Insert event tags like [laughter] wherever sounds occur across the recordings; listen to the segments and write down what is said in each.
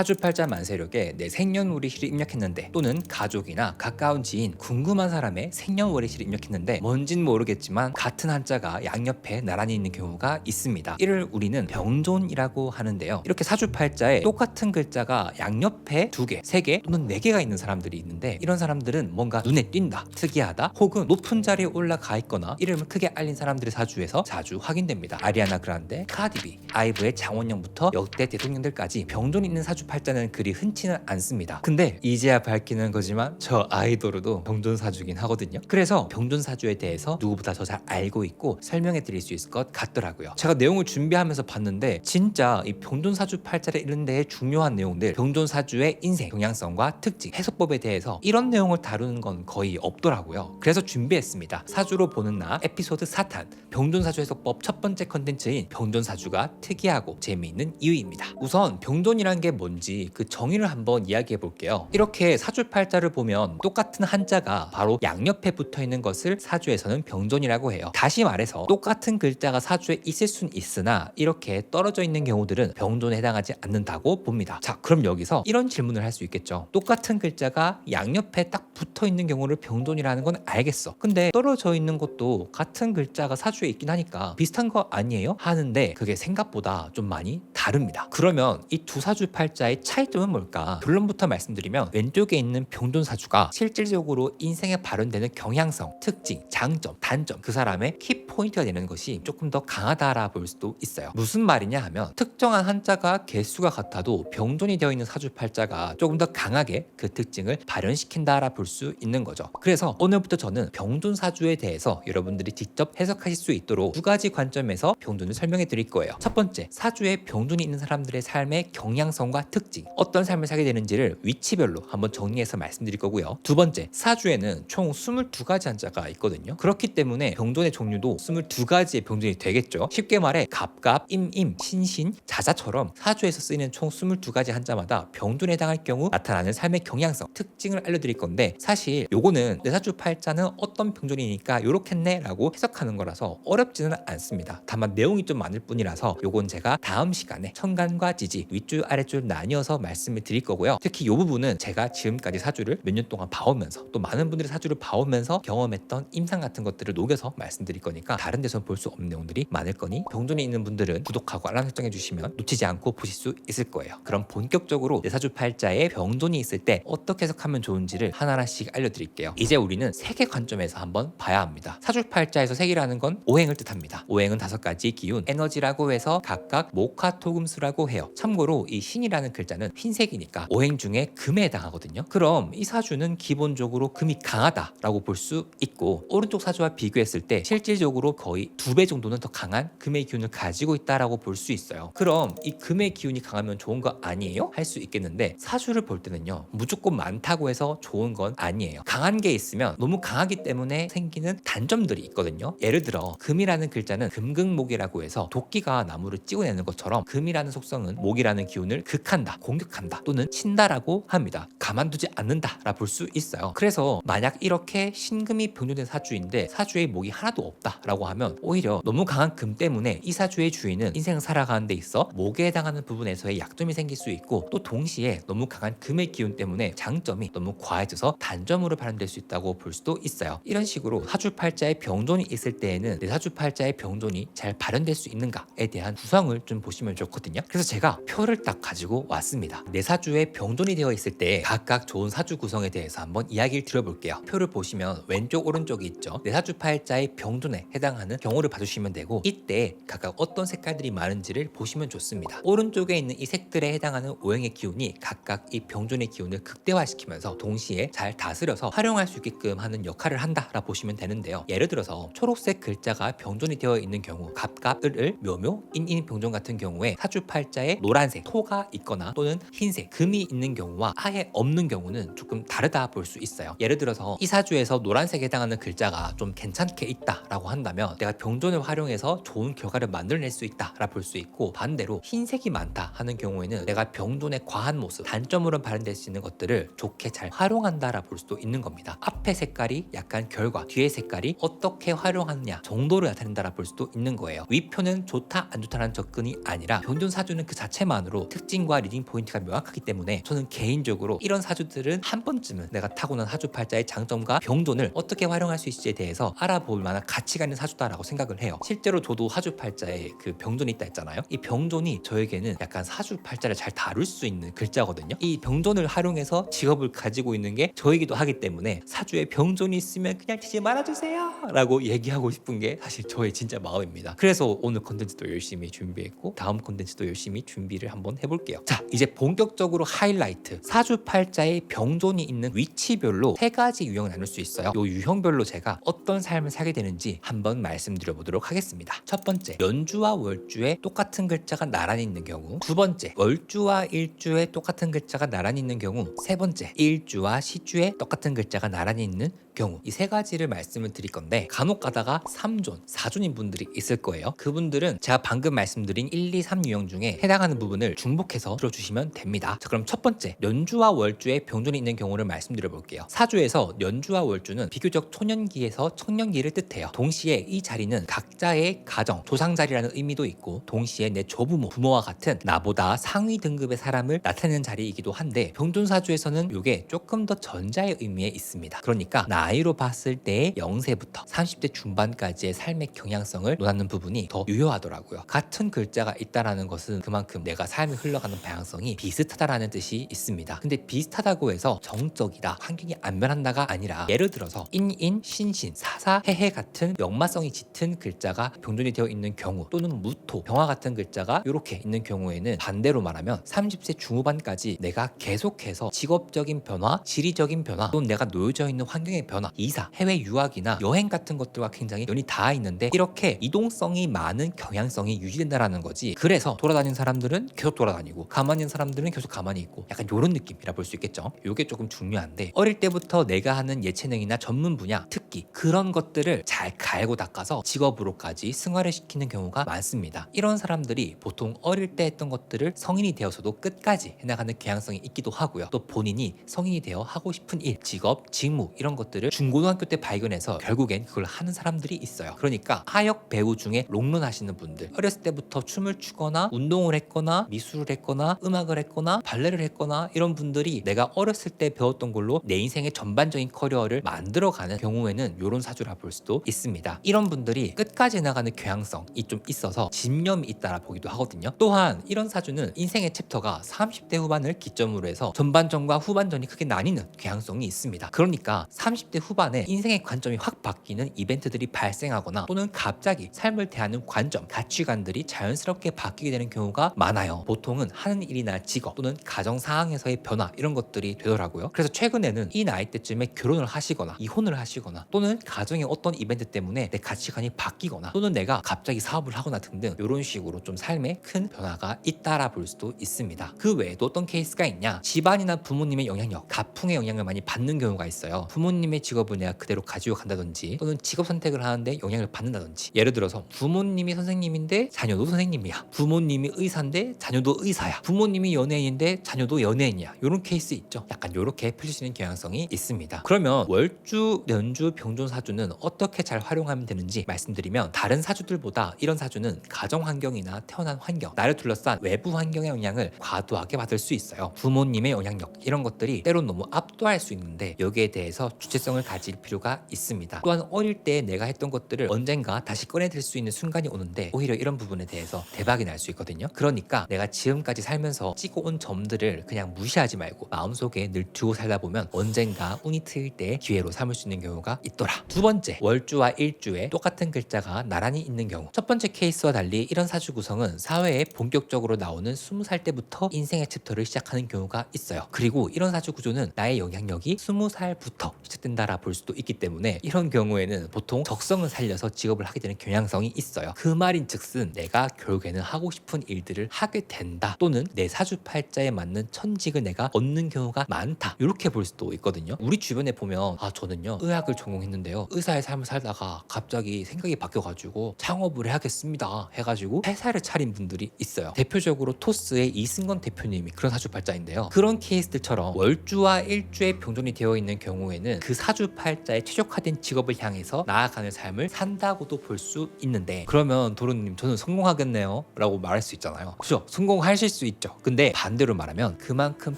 사주팔자 만세력에 내 생년월일을 입력했는데 또는 가족이나 가까운 지인 궁금한 사람의 생년월일을 입력했는데 뭔진 모르겠지만 같은 한자가 양옆에 나란히 있는 경우가 있습니다. 이를 우리는 병존이라고 하는데요. 이렇게 사주팔자에 똑같은 글자가 양옆에 두 개, 세 개 또는 네 개가 있는 사람들이 있는데 이런 사람들은 뭔가 눈에 띈다, 특이하다, 혹은 높은 자리에 올라가 있거나 이름을 크게 알린 사람들의 사주에서 자주 확인됩니다. 아리아나 그란데, 카디비, 아이브의 장원영부터 역대 대통령들까지 병존 있는 사주 팔자는 그리 흔치는 않습니다. 근데 이제야 밝히는 거지만 저 아이돌도 병존 사주긴 하거든요. 그래서 병존 사주에 대해서 누구보다 더 잘 알고 있고 설명해 드릴 수 있을 것 같더라고요. 제가 내용을 준비하면서 봤는데 진짜 이 병존 사주 팔자를 이런 데에 중요한 내용들, 병존 사주의 인생, 경향성과 특징, 해석법에 대해서 이런 내용을 다루는 건 거의 없더라고요. 그래서 준비했습니다. 사주로 보는 나 에피소드 4탄 병존 사주 해석법 첫 번째 컨텐츠인 병존 사주가 특이하고 재미있는 이유입니다. 우선 병존이란 게 뭔지 그 정의를 한번 이야기해 볼게요. 이렇게 사주 팔자를 보면 똑같은 한자가 바로 양옆에 붙어 있는 것을 사주에서는 병존이라고 해요. 다시 말해서 똑같은 글자가 사주에 있을 순 있으나 이렇게 떨어져 있는 경우들은 병존에 해당하지 않는다고 봅니다. 자, 그럼 여기서 이런 질문을 할 수 있겠죠. 똑같은 글자가 양옆에 딱 붙어 있는 경우를 병존이라는 건 알겠어. 근데 떨어져 있는 것도 같은 글자가 사주에 있긴 하니까 비슷한 거 아니에요? 하는데 그게 생각보다 좀 많이 다릅니다. 그러면 이 두 사주 팔자 의 차이점은 뭘까? 결론부터 말씀드리면 왼쪽에 있는 병존 사주가 실질적으로 인생에 발현되는 경향성, 특징, 장점, 단점 그 사람의 키 포인트가 되는 것이 조금 더 강하다라 볼 수도 있어요. 무슨 말이냐 하면 특정한 한자가 개수가 같아도 병존이 되어 있는 사주 팔자가 조금 더 강하게 그 특징을 발현시킨다라 볼 수 있는 거죠. 그래서 오늘부터 저는 병존 사주에 대해서 여러분들이 직접 해석하실 수 있도록 두 가지 관점에서 병존을 설명해 드릴 거예요. 첫 번째, 사주에 병존이 있는 사람들의 삶의 경향성과 특징, 어떤 삶을 살게 되는지를 위치별로 한번 정리해서 말씀드릴 거고요. 두 번째, 사주에는 총 22가지 한자가 있거든요. 그렇기 때문에 병존의 종류도 22가지의 병존이 되겠죠. 쉽게 말해 갑갑, 임임, 신신, 자자처럼 사주에서 쓰이는 총 22가지 한자마다 병존에 해당할 경우 나타나는 삶의 경향성, 특징을 알려드릴 건데 사실 요거는 내 사주 팔자는 어떤 병존이니까 요렇겠네 라고 해석하는 거라서 어렵지는 않습니다. 다만 내용이 좀 많을 뿐이라서 요건 제가 다음 시간에 천간과 지지 윗줄 아랫줄 나뉘 어서 말씀을 드릴 거고요. 특히 요 부분은 제가 지금까지 사주를 몇 년 동안 봐오면서 또 많은 분들이 사주를 봐오면서 경험했던 임상 같은 것들을 녹여서 말씀드릴 거니까 다른 데서 볼 수 없는 내용들이 많을 거니 병존에 있는 분들은 구독하고 알람 설정해 주시면 놓치지 않고 보실 수 있을 거예요. 그럼 본격적으로 내 사주 팔자에 병존이 있을 때 어떻게 해석하면 좋은지를 하나하나씩 알려드릴게요. 이제 우리는 세계 관점에서 한번 봐야 합니다. 사주 팔자에서 세계라는 건 오행을 뜻합니다. 오행은 다섯 가지 기운, 에너지라고 해서 각각 목화토금수라고 해요. 참고로 이 신이라는 글자는 흰색이니까 오행 중에 금에 해당하거든요. 그럼 이 사주는 기본적으로 금이 강하다라고 볼 수 있고 오른쪽 사주와 비교했을 때 실질적으로 거의 두 배 정도는 더 강한 금의 기운을 가지고 있다라고 볼 수 있어요. 그럼 이 금의 기운이 강하면 좋은 거 아니에요? 할 수 있겠는데 사주를 볼 때는요 무조건 많다고 해서 좋은 건 아니에요. 강한 게 있으면 너무 강하기 때문에 생기는 단점들이 있거든요. 예를 들어 금이라는 글자는 금극목이라고 해서 도끼가 나무를 찍어내는 것처럼 금이라는 속성은 목이라는 기운을 극한 다, 공격한다 또는 친다라고 합니다. 가만두지 않는다라 볼 수 있어요. 그래서 만약 이렇게 신금이 병존된 사주인데 사주에 목이 하나도 없다라고 하면 오히려 너무 강한 금 때문에 이 사주의 주인은 인생을 살아가는 데 있어 목에 해당하는 부분에서의 약점이 생길 수 있고 또 동시에 너무 강한 금의 기운 때문에 장점이 너무 과해져서 단점으로 발현될 수 있다고 볼 수도 있어요. 이런 식으로 사주팔자에 병존이 있을 때에는 내 사주팔자의 병존이 잘 발현될 수 있는가에 대한 구성을 좀 보시면 좋거든요. 그래서 제가 표를 딱 가지고 왔습니다. 내 사주에 병존이 되어 있을 때 각각 좋은 사주 구성에 대해서 한번 이야기를 드려볼게요. 표를 보시면 왼쪽 오른쪽이 있죠. 내 사주 팔자의 병존에 해당하는 경우를 봐주시면 되고 이때 각각 어떤 색깔들이 많은지를 보시면 좋습니다. 오른쪽에 있는 이 색들에 해당하는 오행의 기운이 각각 이 병존의 기운을 극대화시키면서 동시에 잘 다스려서 활용할 수 있게끔 하는 역할을 한다라 보시면 되는데요. 예를 들어서 초록색 글자가 병존이 되어 있는 경우 갑갑, 을을, 묘묘, 인인 병존 같은 경우에 사주팔자에 노란색 토가 있거나 또는 흰색 금이 있는 경우와 아예 없는 경우는 조금 다르다 볼 수 있어요. 예를 들어서 이 사주에서 노란색에 해당하는 글자가 좀 괜찮게 있다라고 한다면 내가 병존을 활용해서 좋은 결과를 만들어낼 수 있다라 볼 수 있고 반대로 흰색이 많다 하는 경우에는 내가 병존의 과한 모습 단점으로 발현될 수 있는 것들을 좋게 잘 활용한다라 볼 수도 있는 겁니다. 앞에 색깔이 약간 결과 뒤에 색깔이 어떻게 활용하느냐 정도를 나타낸다라 볼 수도 있는 거예요. 위표는 좋다 안 좋다라는 접근이 아니라 병존 사주는 그 자체만으로 특징과 리딩 포인트가 명확하기 때문에 저는 개인적으로 이런 사주들은 한 번쯤은 내가 타고난 사주 팔자의 장점과 병존을 어떻게 활용할 수 있을지에 대해서 알아볼 만한 가치가 있는 사주다라고 생각을 해요. 실제로 저도 사주 팔자에 그 병존이 있다 했잖아요. 이 병존이 저에게는 약간 사주 팔자를 잘 다룰 수 있는 글자거든요. 이 병존을 활용해서 직업을 가지고 있는 게 저이기도 하기 때문에 사주에 병존이 있으면 그냥 치지 말아주세요 라고 얘기하고 싶은 게 사실 저의 진짜 마음입니다. 그래서 오늘 컨텐츠도 열심히 준비했고 다음 컨텐츠도 열심히 준비를 한번 해볼게요. 자 이제 본격적으로 하이라이트 사주팔자에 병존이 있는 위치별로 세 가지 유형을 나눌 수 있어요. 이 유형별로 제가 어떤 삶을 살게 되는지 한번 말씀드려 보도록 하겠습니다. 첫 번째 연주와 월주에 똑같은 글자가 나란히 있는 경우 두 번째 월주와 일주에 똑같은 글자가 나란히 있는 경우 세 번째 일주와 시주에 똑같은 글자가 나란히 있는 경우 이 세 가지를 말씀을 드릴 건데 간혹 가다가 3존, 4존인 분들이 있을 거예요. 그분들은 제가 방금 말씀드린 1, 2, 3 유형 중에 해당하는 부분을 중복해서 들어주시면 됩니다. 자 그럼 첫 번째 연주와 월주에 병존이 있는 경우를 말씀드려 볼게요. 사주에서 연주와 월주는 비교적 초년기에서 청년기를 뜻해요. 동시에 이 자리는 각자의 가정, 조상 자리라는 의미도 있고 동시에 내 조부모, 부모와 같은 나보다 상위 등급의 사람을 나타내는 자리이기도 한데 병존 사주에서는 이게 조금 더 전자의 의미에 있습니다. 그러니까 나 이로 봤을 때의 0세부터 30대 중반까지의 삶의 경향성을 논하는 부분이 더 유효하더라고요. 같은 글자가 있다라는 것은 그만큼 내가 삶이 흘러가는 방향성이 비슷하다라는 뜻이 있습니다. 근데 비슷하다고 해서 정적이다, 환경이 안 변한다가 아니라 예를 들어서 인인, 신신, 사사, 해해 같은 역마성이 짙은 글자가 병존이 되어 있는 경우 또는 무토, 병화 같은 글자가 이렇게 있는 경우에는 반대로 말하면 30세 중후반까지 내가 계속해서 직업적인 변화, 지리적인 변화 또는 내가 놓여져 있는 환경의 변화, 이사, 해외 유학이나 여행 같은 것들과 굉장히 연이 닿아 있는데 이렇게 이동성이 많은 경향성이 유지된다라는 거지. 그래서 돌아다니는 사람들은 계속 돌아다니고 가만히 있는 사람들은 계속 가만히 있고 약간 이런 느낌이라 볼 수 있겠죠. 이게 조금 중요한데 어릴 때부터 내가 하는 예체능이나 전문 분야, 특기 그런 것들을 잘 갈고 닦아서 직업으로까지 승화를 시키는 경우가 많습니다. 이런 사람들이 보통 어릴 때 했던 것들을 성인이 되어서도 끝까지 해나가는 경향성이 있기도 하고요. 또 본인이 성인이 되어 하고 싶은 일, 직업, 직무 이런 것들 을 중고등학교 때 발견해서 결국엔 그걸 하는 사람들이 있어요. 그러니까 하역 배우 중에 롱런 하시는 분들 어렸을 때부터 춤을 추거나 운동을 했거나 미술을 했거나 음악을 했거나 발레를 했거나 이런 분들이 내가 어렸을 때 배웠던 걸로 내 인생의 전반적인 커리어를 만들어가는 경우에는 이런 사주라 볼 수도 있습니다. 이런 분들이 끝까지 나가는 교양성이 좀 있어서 집념이 있다라 보기도 하거든요. 또한 이런 사주는 인생의 챕터가 30대 후반을 기점으로 해서 전반전과 후반전이 크게 나뉘는 교양성이 있습니다. 그러니까 30대 후반에 인생의 관점이 확 바뀌는 이벤트들이 발생하거나 또는 갑자기 삶을 대하는 관점, 가치관들이 자연스럽게 바뀌게 되는 경우가 많아요. 보통은 하는 일이나 직업 또는 가정 상황에서의 변화 이런 것들이 되더라고요. 그래서 최근에는 이 나이 때쯤에 결혼을 하시거나 이혼을 하시거나 또는 가정의 어떤 이벤트 때문에 내 가치관이 바뀌거나 또는 내가 갑자기 사업을 하거나 등등 이런 식으로 좀 삶에 큰 변화가 있다라 볼 수도 있습니다. 그 외에도 어떤 케이스가 있냐? 집안이나 부모님의 영향력, 가풍의 영향을 많이 받는 경우가 있어요. 부모님의 직업을 내가 그대로 가지고 간다든지 또는 직업 선택을 하는데 영향을 받는다든지 예를 들어서 부모님이 선생님인데 자녀도 선생님이야. 부모님이 의사인데 자녀도 의사야. 부모님이 연예인인데 자녀도 연예인이야. 이런 케이스 있죠. 약간 이렇게 있는 경향성이 있습니다. 그러면 월주, 연주, 병존 사주는 어떻게 잘 활용하면 되는지 말씀드리면 다른 사주들보다 이런 사주는 가정 환경이나 태어난 환경, 나를 둘러싼 외부 환경의 영향을 과도하게 받을 수 있어요. 부모님의 영향력 이런 것들이 때론 너무 압도할 수 있는데 여기에 대해서 주체성 을 가질 필요가 있습니다. 또한 어릴 때 내가 했던 것들을 언젠가 다시 꺼내들 수 있는 순간이 오는데 오히려 이런 부분에 대해서 대박이 날 수 있거든요. 그러니까 내가 지금까지 살면서 찍어 온 점들을 그냥 무시하지 말고 마음속에 늘 두고 살다 보면 언젠가 운이 트일 때 기회로 삼을 수 있는 경우가 있더라. 두 번째, 월주와 일주에 똑같은 글자가 나란히 있는 경우. 첫 번째 케이스와 달리 이런 사주 구성은 사회에 본격적으로 나오는 20살 때부터 인생의 챕터를 시작하는 경우가 있어요. 그리고 이런 사주 구조는 나의 영향력이 20살부터 시작된다 라 볼 수도 있기 때문에 이런 경우에는 보통 적성을 살려서 직업을 하게 되는 경향성이 있어요. 그 말인 즉슨 내가 결국에는 하고 싶은 일들을 하게 된다 또는 내 사주팔자에 맞는 천직을 내가 얻는 경우가 많다 이렇게 볼 수도 있거든요. 우리 주변에 보면 아 저는요 의학을 전공했는데요 의사의 삶을 살다가 갑자기 생각이 바뀌어가지고 창업을 해야겠습니다 해가지고 회사를 차린 분들이 있어요. 대표적으로 토스의 이승건 대표님이 그런 사주팔자인데요. 그런 케이스들처럼 월주와 일주의 병존이 되어 있는 경우에는 그 사 주팔자의 최적화된 직업을 향해서 나아가는 삶을 산다고도 볼 수 있는데 그러면 도로님 저는 성공하겠네요 라고 말할 수 있잖아요. 그죠? 성공하실 수 있죠. 근데 반대로 말하면 그만큼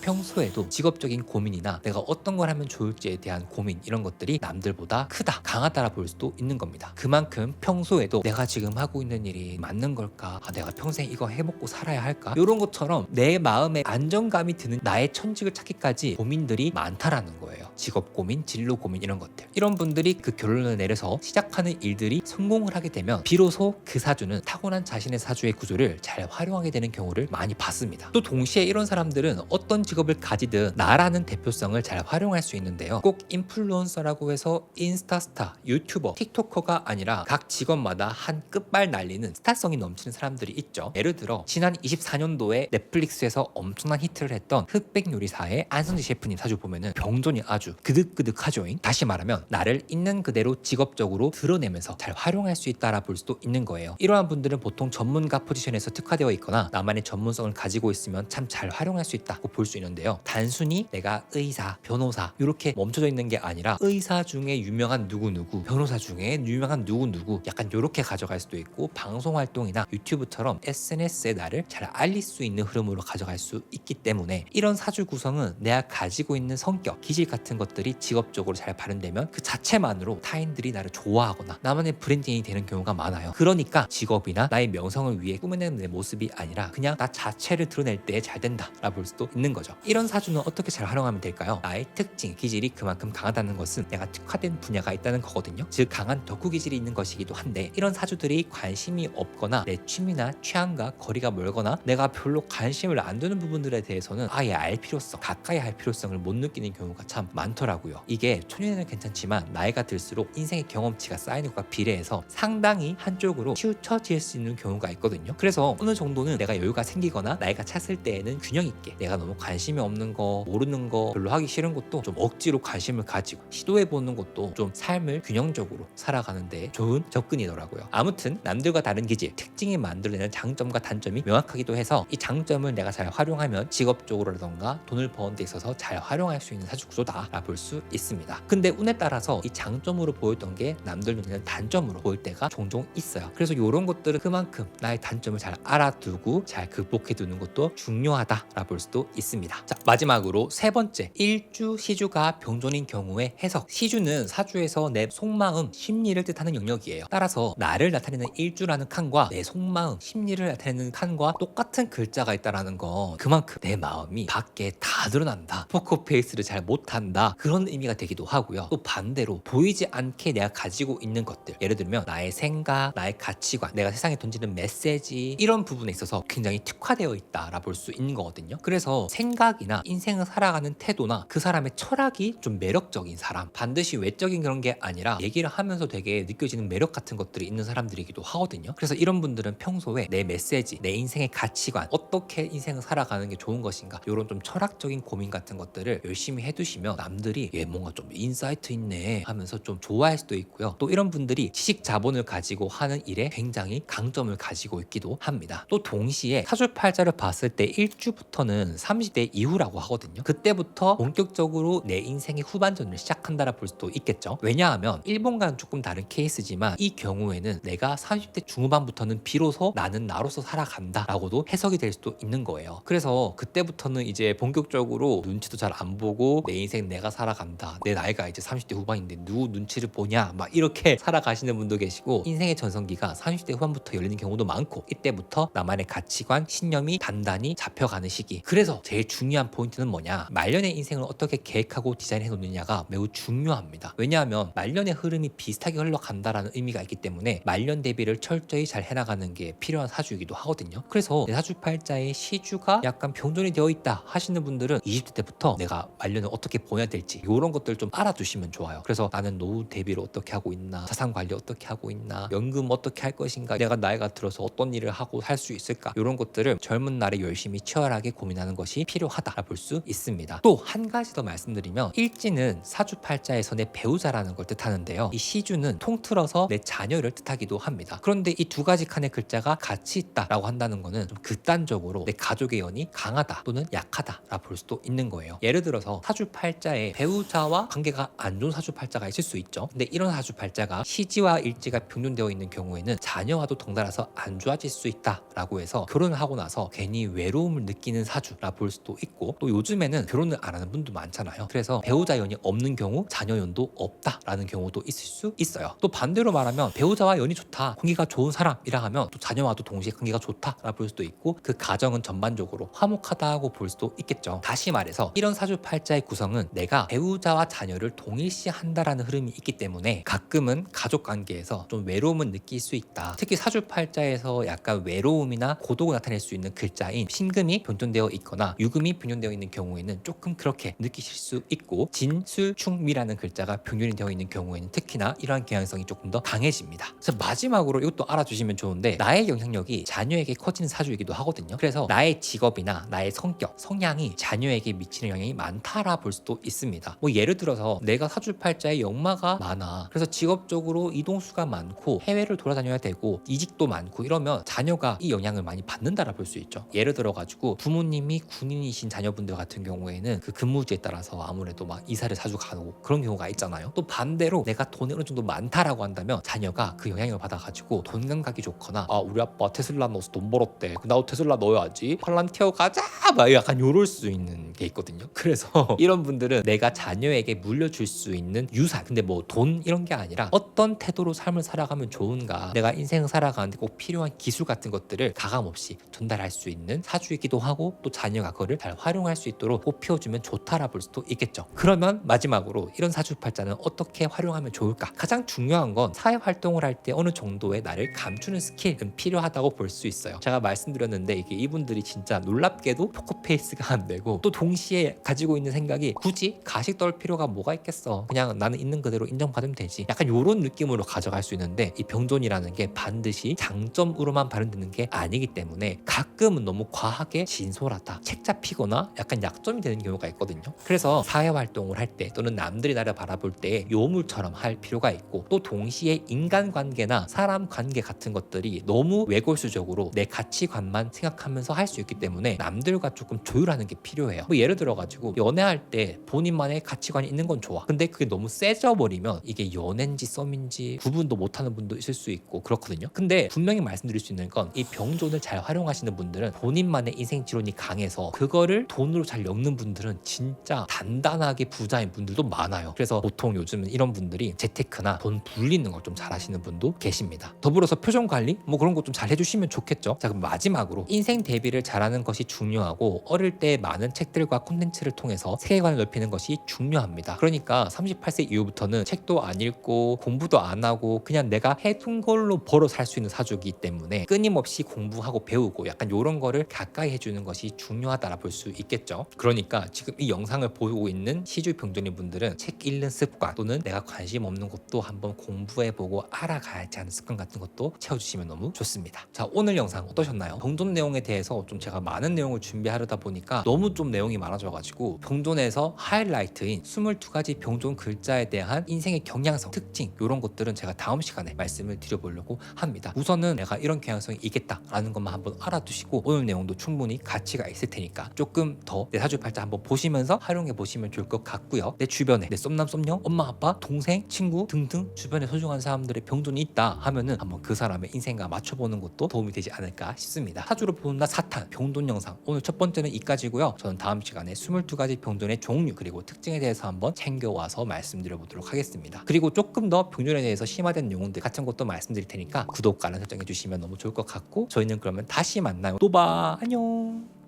평소에도 직업적인 고민이나 내가 어떤 걸 하면 좋을지에 대한 고민 이런 것들이 남들보다 크다 강하다라 볼 수도 있는 겁니다. 그만큼 평소에도 내가 지금 하고 있는 일이 맞는 걸까? 아, 내가 평생 이거 해먹고 살아야 할까? 이런 것처럼 내 마음에 안정감이 드는 나의 천직을 찾기까지 고민들이 많다라는 거예요. 직업 고민 진로 고민 이런 것들. 이런 분들이 그 결론을 내려서 시작하는 일들이 성공을 하게 되면 비로소 그 사주는 타고난 자신의 사주의 구조를 잘 활용하게 되는 경우를 많이 봤습니다. 또 동시에 이런 사람들은 어떤 직업을 가지든 나라는 대표성을 잘 활용할 수 있는데요. 꼭 인플루언서라고 해서 인스타스타 유튜버 틱토커가 아니라 각 직업마다 한 끝발 날리는 스타성이 넘치는 사람들이 있죠. 예를 들어 지난 24년도에 넷플릭스에서 엄청난 히트를 했던 흑백 요리사의 안성지 셰프님 사주 보면은 병존이 아주 그득그득하죠 잉 다시 말하면 나를 있는 그대로 직업적으로 드러내면서 잘 활용할 수 있다라 볼 수도 있는 거예요. 이러한 분들은 보통 전문가 포지션에서 특화되어 있거나 나만의 전문성을 가지고 있으면 참 잘 활용할 수 있다고 볼 수 있는데요. 단순히 내가 의사 변호사 이렇게 멈춰져 있는 게 아니라 의사 중에 유명한 누구누구 변호사 중에 유명한 누구누구 약간 이렇게 가져갈 수도 있고 방송 활동이나 유튜브처럼 SNS에 나를 잘 알릴 수 있는 흐름으로 가져갈 수 있기 때문에 이런 사주 구성은 내가 가지고 있는 성격, 기질 같은 것들이 직업적으로 잘 발현되면 그 자체만으로 타인들이 나를 좋아하거나 나만의 브랜딩이 되는 경우가 많아요. 그러니까 직업이나 나의 명성을 위해 꾸며내는 내 모습이 아니라 그냥 나 자체를 드러낼 때 잘 된다라 볼 수도 있는 거죠. 이런 사주는 어떻게 잘 활용하면 될까요? 나의 특징, 기질이 그만큼 강하다는 것은 내가 특화된 분야가 있다는 거거든요. 즉 강한 덕후 기질이 있는 것이기도 한데 이런 사주들이 관심이 없거나 내 취미나 취향과 거리가 멀거나 내가 별로 관심을 안 두는 부분들에 대해서는 아예 알 필요성, 가까이 할 필요성을 못 느끼는 경우가 참 많더라고요. 이게 초년에는 괜찮지만 나이가 들수록 인생의 경험치가 쌓이는 것과 비례해서 상당히 한쪽으로 치우쳐질 수 있는 경우가 있거든요. 그래서 어느 정도는 내가 여유가 생기거나 나이가 찼을 때에는 균형 있게 내가 너무 관심이 없는 거, 모르는 거, 별로 하기 싫은 것도 좀 억지로 관심을 가지고 시도해 보는 것도 좀 삶을 균형적으로 살아가는데 좋은 접근이더라고요. 아무튼 남들과 다른 기질, 특징이 만들어내는 장점과 단점이 명확하기도 해서 이 장점을 내가 잘 활용하면 직업적으로라던가 돈을 버는 데 있어서 잘 활용할 수 있는 사주 구조다라 볼 수 있습니다. 근데 운에 따라서 이 장점으로 보였던 게 남들 눈에는 단점으로 보일 때가 종종 있어요. 그래서 이런 것들은 그만큼 나의 단점을 잘 알아두고 잘 극복해 두는 것도 중요하다라 볼 수도 있습니다. 자 마지막으로 세 번째 일주 시주가 병존인 경우의 해석. 시주는 사주에서 내 속마음, 심리를 뜻하는 영역이에요. 따라서 나를 나타내는 일주라는 칸과 내 속마음, 심리를 나타내는 칸과 똑같은 글자가 있다라는 건 그만큼 내 마음이 밖에 다 드러난다. 포커페이스를 잘 못한다. 그런 의미가 되기도 하고요. 또 반대로 보이지 않게 내가 가지고 있는 것들. 예를 들면 나의 생각, 나의 가치관, 내가 세상에 던지는 메시지 이런 부분에 있어서 굉장히 특화되어 있다라 볼 수 있는 거거든요. 그래서 생각이나 인생을 살아가는 태도나 그 사람의 철학이 좀 매력적인 사람. 반드시 외적인 그런 게 아니라 얘기를 하면서 되게 느껴지는 매력 같은 것들이 있는 사람들이기도 하거든요. 그래서 이런 분들은 평소에 내 메시지, 내 인생의 가치관, 어떻게 인생을 살아가는 게 좋은 것인가 이런 좀 철학적인 고민 같은 것들을 열심히 해두시면 남들이 얘 뭔가 좀 인사이트 있네 하면서 좀 좋아할 수도 있고요. 또 이런 분들이 지식 자본을 가지고 하는 일에 굉장히 강점을 가지고 있기도 합니다. 또 동시에 사주팔자를 봤을 때 1주부터는 30대 이후라고 하거든요. 그때부터 본격적으로 내 인생의 후반전을 시작한다라 볼 수도 있겠죠. 왜냐하면 일본과는 조금 다른 케이스지만 이 경우에는 내가 30대 중후반부터는 비로소 나는 나로서 살아간다라고도 해석이 될 수도 있는 거예요. 그래서 그때부터는 이제 본격적으로 눈치도 잘 안 보고 내 인생 내가 살아간다. 내 나이가 이제 30대 후반인데 누구 눈치를 보냐 막 이렇게 [laughs] 살아가시는 분도 계시고 인생의 전성기가 30대 후반부터 열리는 경우도 많고 이때부터 나만의 가치관, 신념이 단단히 잡혀가는 시기. 그래서 제일 중요한 포인트는 뭐냐? 말년의 인생을 어떻게 계획하고 디자인해 놓느냐가 매우 중요합니다. 왜냐하면 말년의 흐름이 비슷하게 흘러간다라는 의미가 있기 때문에 말년 대비를 철저히 잘 해나가는 게 필요한 사주이기도 하거든요. 그래서 내 사주팔자의 시주가 약간 병존이 되어 있다 하시는 분들은 20대 때부터 내가 말년을 어떻게 보내야 될지 이런 것들 좀 알아두시면 좋아요. 그래서 나는 노후 대비를 어떻게 하고 있나, 자산 관리 어떻게 하고 있나, 연금 어떻게 할 것인가, 내가 나이가 들어서 어떤 일을 하고 살수 있을까 이런 것들을 젊은 날에 열심히 치열하게 고민하는 것이 필요하다 볼 수 있습니다. 또 한 가지 더 말씀드리면 일지는 사주팔자에서 내 배우자라는 걸 뜻하는데요. 이 시주는 통틀어서 내 자녀를 뜻하기도 합니다. 그런데 이 두 가지 칸의 글자가 같이 있다라고 한다는 거는 좀 극단적으로 내 가족의 연이 강하다 또는 약하다라 볼 수도 있는 거예요. 예를 들어서 사주팔자에 배우자와 관계가 안 좋은 사주팔자가 있을 수 있죠. 근데 이런 사주팔자가 시지와 일지가 병존되어 있는 경우에는 자녀와도 덩달아서 안 좋아질 수 있다라고 해서 결혼을 하고 나서 괜히 외로움을 느끼는 사주라 볼 수도 있고 또 요즘에는 결혼을 안 하는 분도 많잖아요. 그래서 배우자 연이 없는 경우 자녀 연도 없다라는 경우도 있을 수 있어요. 또 반대로 말하면 배우자와 연이 좋다, 관계가 좋은 사람이라 하면 또 자녀와도 동시에 관계가 좋다라 볼 수도 있고 그 가정은 전반적으로 화목하다고 볼 수도 있겠죠. 다시 말해서 이런 사주팔자의 구성은 내가 배우자와 자녀 를 동일시한다라는 흐름이 있기 때문에 가끔은 가족 관계에서 좀 외로움을 느낄 수 있다. 특히 사주팔자에서 약간 외로움이나 고독을 나타낼 수 있는 글자인 신금이 변존되어 있거나 유금이 변존되어 있는 경우에는 조금 그렇게 느끼실 수 있고 진술충미라는 글자가 변존이 되어 있는 경우에는 특히나 이러한 경향성이 조금 더 강해집니다. 그래서 마지막으로 이것도 알아주시면 좋은데 나의 영향력이 자녀에게 커지는 사주이기도 하거든요. 그래서 나의 직업이나 나의 성격, 성향이 자녀에게 미치는 영향이 많다라 볼 수도 있습니다. 뭐 예를 들어 서 내가 사주 팔자에 역마가 많아. 그래서 직업적으로 이동수가 많고 해외를 돌아다녀야 되고 이직도 많고 이러면 자녀가 이 영향을 많이 받는다라 볼 수 있죠. 예를 들어 가지고 부모님이 군인이신 자녀분들 같은 경우에는 그 근무지에 따라서 아무래도 막 이사를 자주 가고 그런 경우가 있잖아요. 또 반대로 내가 돈이 어느 정도 많다라고 한다면 자녀가 그 영향을 받아가지고 돈 감각이 좋거나 아 우리 아빠 테슬라 넣어서 돈 벌었대. 나도 테슬라 넣어야지. 팔란티어 가자. 막 약간 요럴 수 있는 게 있거든요. 그래서 [laughs] 이런 분들은 내가 자녀에게 물려줄 수 있는 유산. 근데 뭐 돈 이런 게 아니라 어떤 태도로 삶을 살아가면 좋은가. 내가 인생 살아가는데 꼭 필요한 기술 같은 것들을 가감 없이 전달할 수 있는 사주이기도 하고 또 자녀가 그거를 잘 활용할 수 있도록 꽃피워주면 좋다라 볼 수도 있겠죠. 그러면 마지막으로 이런 사주팔자는 어떻게 활용하면 좋을까? 가장 중요한 건 사회 활동을 할 때 어느 정도의 나를 감추는 스킬은 필요하다고 볼 수 있어요. 제가 말씀드렸는데 이게 이분들이 진짜 놀랍게도 포커페이스가 안 되고 또 동시에 가지고 있는 생각이 굳이 가식 떨 필요가 뭐가 있겠어. 그냥 나는 있는 그대로 인정받으면 되지. 약간 이런 느낌으로 가져갈 수 있는데 이 병존이라는 게 반드시 장점으로만 발현되는 게 아니기 때문에 가끔은 너무 과하게 진솔하다, 책 잡히거나 약간 약점이 되는 경우가 있거든요. 그래서 사회 활동을 할 때 또는 남들이 나를 바라볼 때 요물처럼 할 필요가 있고 또 동시에 인간 관계나 사람 관계 같은 것들이 너무 외골수적으로 내 가치관만 생각하면서 할 수 있기 때문에 남들과 조금 조율하는 게 필요해요. 뭐 예를 들어 가지고 연애할 때 본인만의 가치관이 있는 건 좋아. 근데 그게 너무 세져 버리면 이게 연애인지 썸인지 구분도 못하는 분도 있을 수 있고 그렇거든요. 근데 분명히 말씀드릴 수 있는 건 이 병존을 잘 활용하시는 분들은 본인만의 인생 지론이 강해서 그거를 돈으로 잘 엮는 분들은 진짜 단단하게 부자인 분들도 많아요. 그래서 보통 요즘은 이런 분들이 재테크나 돈 불리는 걸 좀 잘하시는 분도 계십니다. 더불어서 표정 관리 뭐 그런 거 좀 잘 해주시면 좋겠죠. 자 그럼 마지막으로 인생 대비를 잘하는 것이 중요하고 어릴 때 많은 책들과 콘텐츠를 통해서 세계관을 넓히는 것이 중요합니다. 그러니까 38세 이후부터는 책도 안 읽고 공부도 안 하고 그냥 내가 해둔 걸로 벌어 살 수 있는 사주이기 때문에 끊임없이 공부하고 배우고 약간 이런 거를 가까이 해주는 것이 중요하다라 볼 수 있겠죠. 그러니까 지금 이 영상을 보고 있는 시주 병존인 분들은 책 읽는 습관 또는 내가 관심 없는 것도 한번 공부해보고 알아가야지 하는 습관 같은 것도 채워주시면 너무 좋습니다. 자 오늘 영상 어떠셨나요? 병존 내용에 대해서 좀 제가 많은 내용을 준비하려다 보니까 너무 좀 내용이 많아져가지고 병존에서 하이라이트인 22 가지 병존 글자에 대한 인생의 경향성, 특징 이런 것들은 제가 다음 시간에 말씀을 드려보려고 합니다. 우선은 내가 이런 경향성이 있겠다라는 것만 한번 알아두시고 오늘 내용도 충분히 가치가 있을 테니까 조금 더 내 사주팔자 한번 보시면서 활용해 보시면 좋을 것 같고요. 내 주변에 내 썸남 썸녀, 엄마 아빠, 동생, 친구 등등 주변에 소중한 사람들의 병존이 있다 하면은 한번 그 사람의 인생과 맞춰보는 것도 도움이 되지 않을까 싶습니다. 사주로 본다 사탄 병존 영상 오늘 첫 번째는 이까지고요. 저는 다음 시간에 22가지 병존의 종류 그리고 특징에 대해서 한번 챙겨와서 말씀드려 보도록 하겠습니다. 그리고 조금 더 병존에 대해서 심화된 내용들 같은 것도 말씀드릴 테니까 구독과 알람 설정해 주시면 너무 좋을 것 같고 저희는 그러면 다시 만나요. 또 봐. 안녕.